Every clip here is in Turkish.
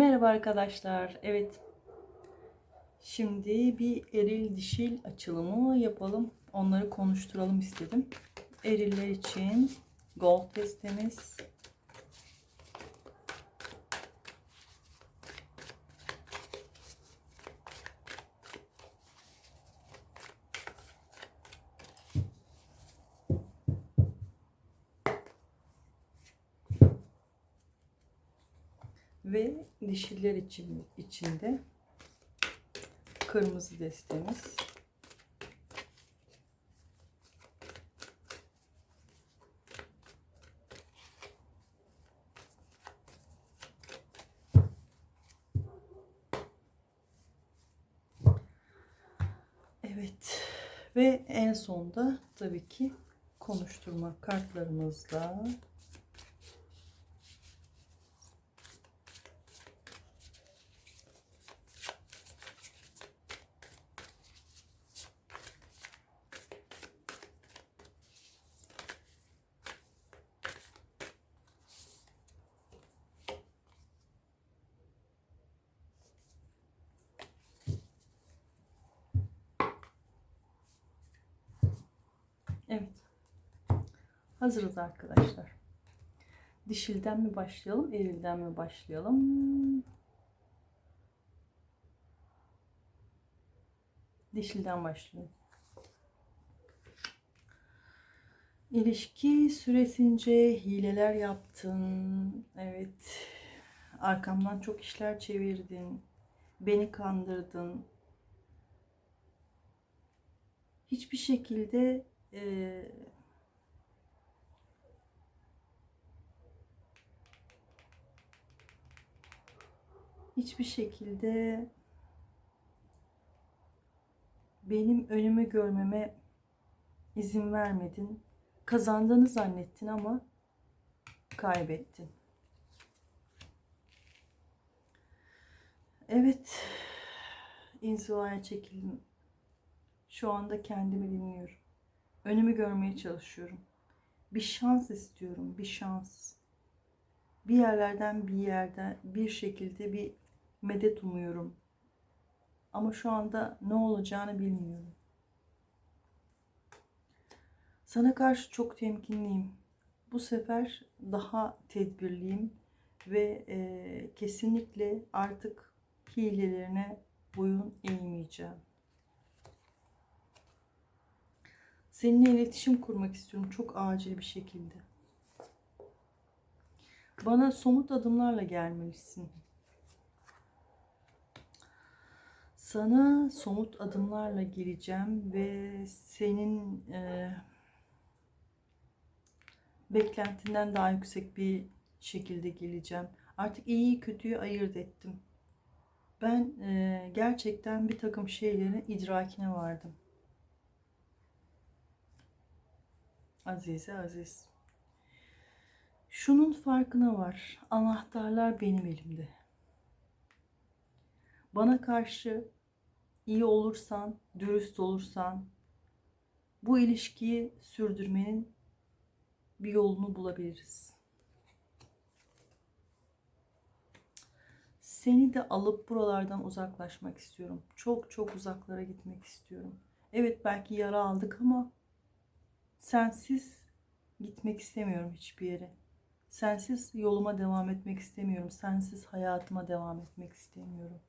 Merhaba arkadaşlar. Evet. Şimdi bir eril dişil açılımı yapalım. Onları konuşturalım istedim. Eriller için gold testimiz. Ve dişiller için içinde kırmızı destemiz. Evet. Ve en sonda tabii ki konuşturma kartlarımızla Evet. Hazırız arkadaşlar. Dişilden mi başlayalım, erilden mi başlayalım? Dişilden başlayalım. İlişki süresince hileler yaptın. Evet. Arkamdan çok işler çevirdin. Beni kandırdın. Hiçbir şekilde eee hiçbir şekilde benim önümü görmeme izin vermedin. Kazandığını zannettin ama kaybettin. Evet. İnzivaya çekildim. Şu anda kendimi dinliyorum. Önümü görmeye çalışıyorum. Bir şans istiyorum, bir şans. Bir yerlerden bir yerden bir şekilde bir medet umuyorum. Ama şu anda ne olacağını bilmiyorum. Sana karşı çok temkinliyim. Bu sefer daha tedbirliyim ve e, kesinlikle artık hilelerine boyun eğmeyeceğim. Seninle iletişim kurmak istiyorum çok acil bir şekilde. Bana somut adımlarla gelmelisin. Sana somut adımlarla geleceğim ve senin e, beklentinden daha yüksek bir şekilde geleceğim. Artık iyiyi kötüyü ayırt ettim. Ben e, gerçekten bir takım şeylerin idrakine vardım. Azize Aziz. Şunun farkına var. Anahtarlar benim elimde. Bana karşı iyi olursan, dürüst olursan bu ilişkiyi sürdürmenin bir yolunu bulabiliriz. Seni de alıp buralardan uzaklaşmak istiyorum. Çok çok uzaklara gitmek istiyorum. Evet belki yara aldık ama sensiz gitmek istemiyorum hiçbir yere. Sensiz yoluma devam etmek istemiyorum. Sensiz hayatıma devam etmek istemiyorum.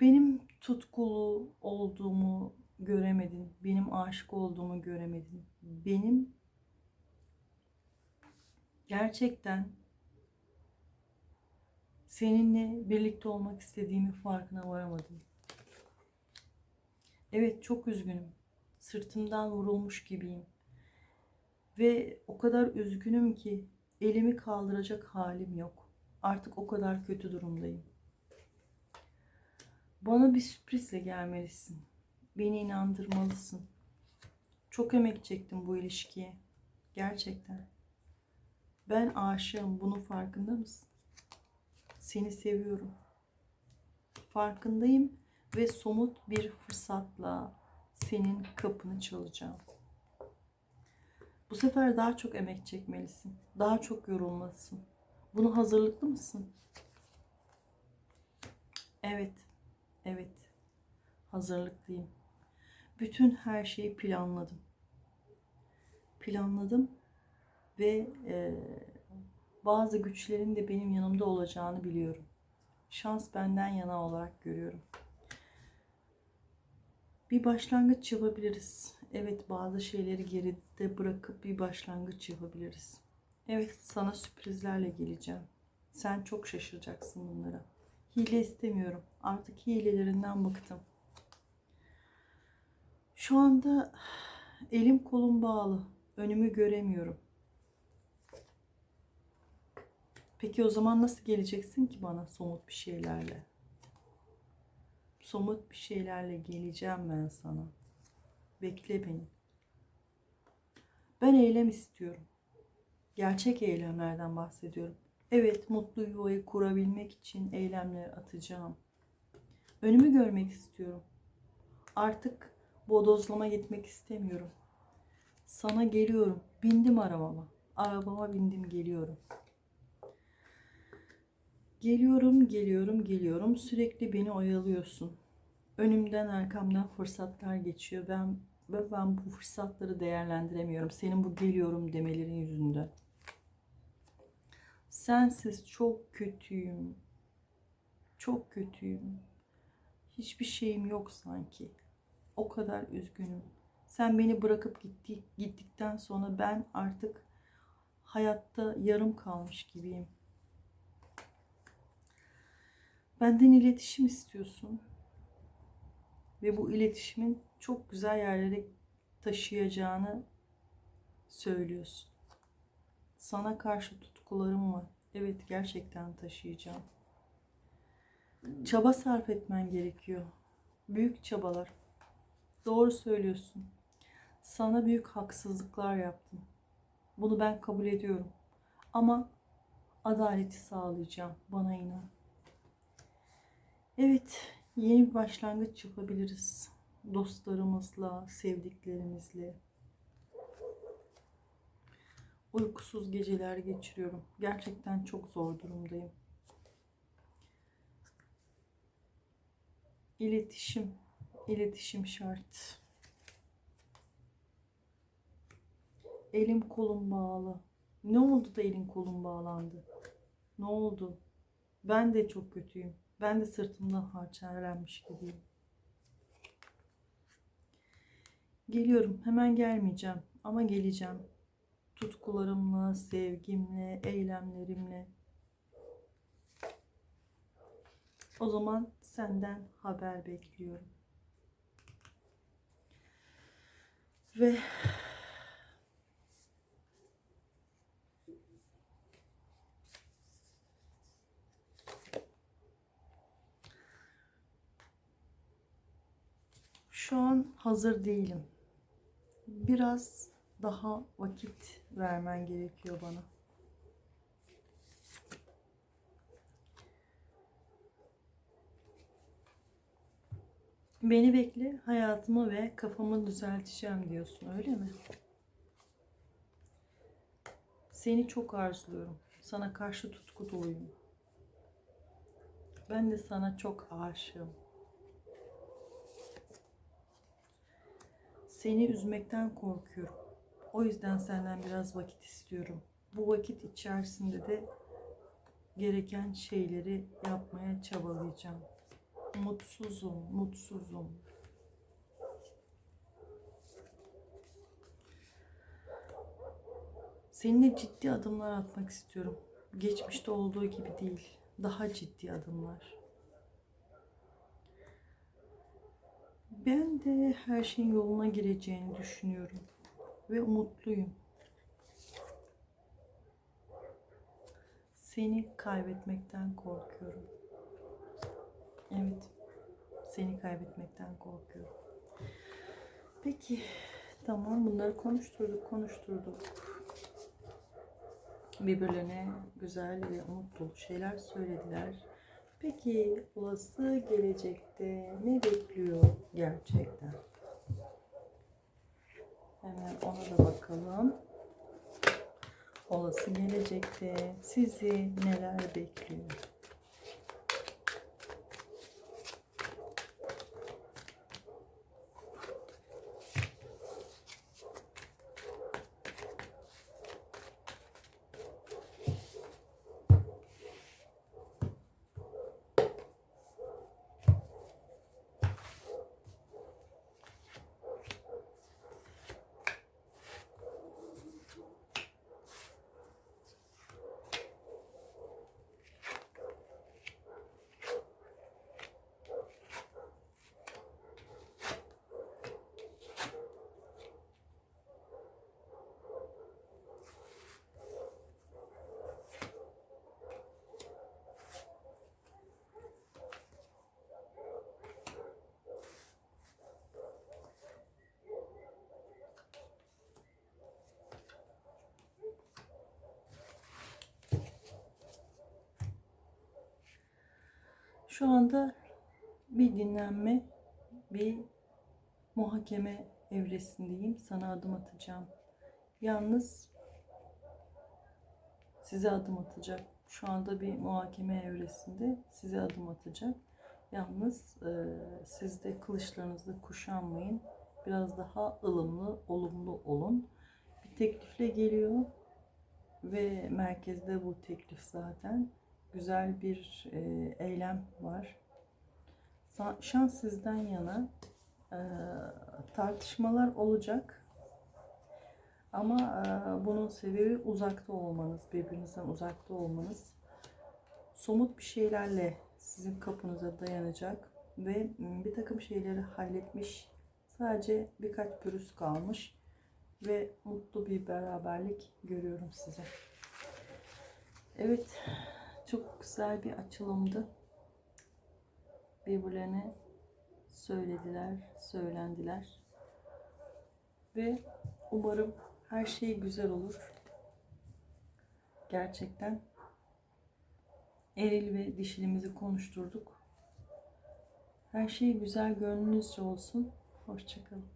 Benim tutkulu olduğumu göremedin. Benim aşık olduğumu göremedin. Benim gerçekten seninle birlikte olmak istediğimi farkına varamadım. Evet çok üzgünüm. Sırtımdan vurulmuş gibiyim. Ve o kadar üzgünüm ki elimi kaldıracak halim yok. Artık o kadar kötü durumdayım. Bana bir sürprizle gelmelisin. Beni inandırmalısın. Çok emek çektim bu ilişkiye. Gerçekten. Ben aşığım. Bunun farkında mısın? Seni seviyorum. Farkındayım ve somut bir fırsatla senin kapını çalacağım. Bu sefer daha çok emek çekmelisin. Daha çok yorulmalısın. Buna hazırlıklı mısın? Evet. Evet. Hazırlıklıyım. Bütün her şeyi planladım. Planladım ve e, bazı güçlerin de benim yanımda olacağını biliyorum. Şans benden yana olarak görüyorum. Bir başlangıç yapabiliriz. Evet bazı şeyleri geride bırakıp bir başlangıç yapabiliriz. Evet sana sürprizlerle geleceğim. Sen çok şaşıracaksın bunlara. Hile istemiyorum. Artık hilelerinden bıktım. Şu anda elim kolum bağlı. Önümü göremiyorum. Peki o zaman nasıl geleceksin ki bana somut bir şeylerle? Somut bir şeylerle geleceğim ben sana. Bekle beni. Ben eylem istiyorum. Gerçek eylemlerden bahsediyorum. Evet, mutlu yuvayı kurabilmek için eylemler atacağım. Önümü görmek istiyorum. Artık bodozlama gitmek istemiyorum. Sana geliyorum. Bindim arabama. Arabama bindim geliyorum. Geliyorum, geliyorum, geliyorum. Sürekli beni oyalıyorsun. Önümden, arkamdan fırsatlar geçiyor. Ben ve ben bu fırsatları değerlendiremiyorum. Senin bu geliyorum demelerin yüzünden. Sensiz çok kötüyüm. Çok kötüyüm. Hiçbir şeyim yok sanki. O kadar üzgünüm. Sen beni bırakıp gitti, gittikten sonra ben artık hayatta yarım kalmış gibiyim. Benden iletişim istiyorsun. Ve bu iletişimin çok güzel yerlere taşıyacağını söylüyorsun. Sana karşı tutkularım var. Evet gerçekten taşıyacağım. Çaba sarf etmen gerekiyor. Büyük çabalar. Doğru söylüyorsun. Sana büyük haksızlıklar yaptım. Bunu ben kabul ediyorum. Ama adaleti sağlayacağım. Bana inan. Evet, yeni bir başlangıç yapabiliriz. Dostlarımızla, sevdiklerimizle. Uykusuz geceler geçiriyorum. Gerçekten çok zor durumdayım. İletişim, iletişim şart. Elim kolum bağlı. Ne oldu da elin kolun bağlandı? Ne oldu? Ben de çok kötüyüm. Ben de sırtımdan harçlanmış gibiyim. Geliyorum. Hemen gelmeyeceğim. Ama geleceğim. Tutkularımla, sevgimle, eylemlerimle. O zaman senden haber bekliyorum. Ve şu an hazır değilim. Biraz daha vakit vermen gerekiyor bana. Beni bekle, hayatımı ve kafamı düzelteceğim diyorsun, öyle mi? Seni çok arzuluyorum. Sana karşı tutku doluyum. Ben de sana çok aşığım. Seni üzmekten korkuyorum. O yüzden senden biraz vakit istiyorum. Bu vakit içerisinde de gereken şeyleri yapmaya çabalayacağım. Mutsuzum, mutsuzum. Seninle ciddi adımlar atmak istiyorum. Geçmişte olduğu gibi değil. Daha ciddi adımlar. Ben de her şeyin yoluna gireceğini düşünüyorum. Ve umutluyum. Seni kaybetmekten korkuyorum. Evet. Seni kaybetmekten korkuyorum. Peki. Tamam bunları konuşturduk, konuşturduk. Birbirlerine güzel ve umut şeyler söylediler. Peki olası gelecekte ne bekliyor gerçekten? Hemen ona da bakalım. olası gelecekte sizi neler bekliyor? Şu anda bir dinlenme, bir muhakeme evresindeyim. Sana adım atacağım. Yalnız size adım atacak. Şu anda bir muhakeme evresinde size adım atacak. Yalnız e, siz de kılıçlarınızı kuşanmayın. Biraz daha ılımlı, olumlu olun. Bir teklifle geliyor ve merkezde bu teklif zaten güzel bir e, eylem var. Şans sizden yana e, tartışmalar olacak. Ama e, bunun sebebi uzakta olmanız, birbirinizden uzakta olmanız. Somut bir şeylerle sizin kapınıza dayanacak ve m, bir takım şeyleri halletmiş. Sadece birkaç pürüz kalmış ve mutlu bir beraberlik görüyorum size. Evet, çok güzel bir açılımdı. Birbirlerine söylediler, söylendiler. Ve umarım her şey güzel olur. Gerçekten eril ve dişilimizi konuşturduk. Her şey güzel gönlünüzce olsun. Hoşçakalın.